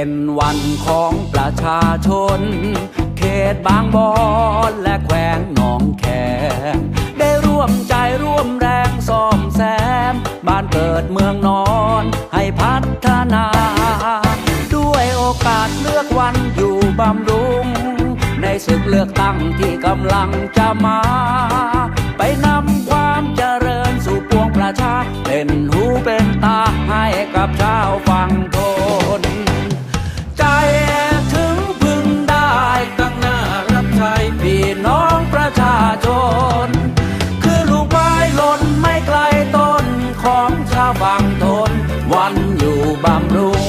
เป็นวันของประชาชน เขตบางบอนและแขวงหนองแขมได้ร่วมใจร่วมแรงซ่อมแซม บ้านเกิดเมืองนอนให้พัฒนา ด้วยโอกาสเลือกวันอยู่บำรุง ในศึกเลือกตั้งที่กำลังจะมา ไปนำความเจริญสู่ปวงประชา เป็นหูเป็นตาให้กับชาวฝั่ง องชาวฝั่งทนวันอยู่บำรุง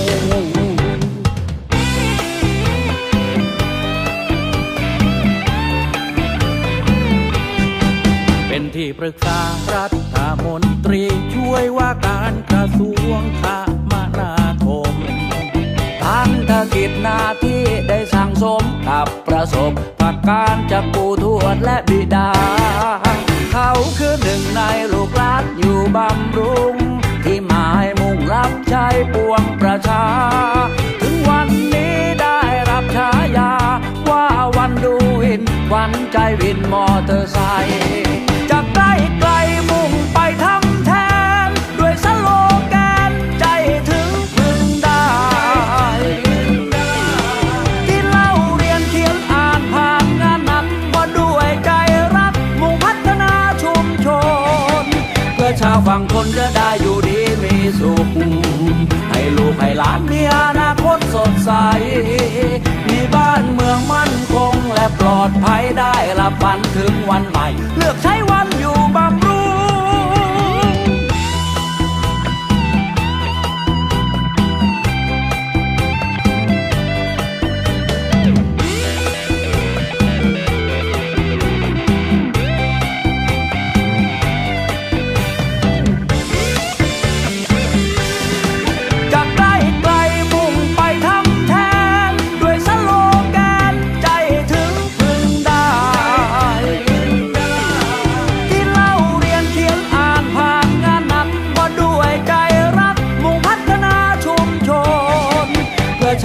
เป็นที่ปรึกษารัฐมนตรีช่วยว่าการกระทรวงคมนาคมพันธกิจหน้าที่ได้สั่งสมกับประสบผักการจากปู่ทวดและบิดา บำรุง ที่หมายมุ่งรับใช้ปวงประชา ถึงวันนี้ได้รับฉายา ว่าวันดูวินวันใจวินมอเตอร์ไซค์ ชาวฝั่งทนจะได้อยู่ดีมีสุข ให้ลูกให้หลานมีอนาคตสดใส มีบ้านเมืองมั่นคงและปลอดภัยได้รับฝันถึงวันใหม่ เลือกใช้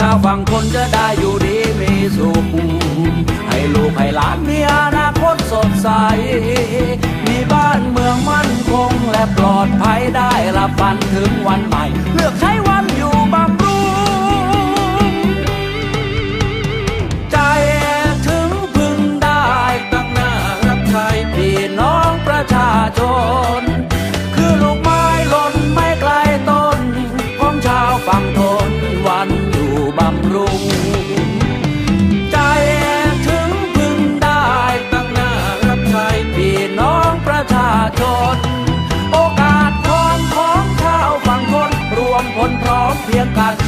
ชาวฝั่งคนจะได้อยู่ดีมีสุข ให้ลูกให้หลานมีอนาคตสดใส มีบ้านเมืองมั่นคงและปลอดภัยได้รับฝันถึงวันใหม่ เลือกใช้วันอยู่บำรุงใจถึงพึงได้ตั้งหน้ารับใช้พี่น้องประชาชน คือ cantar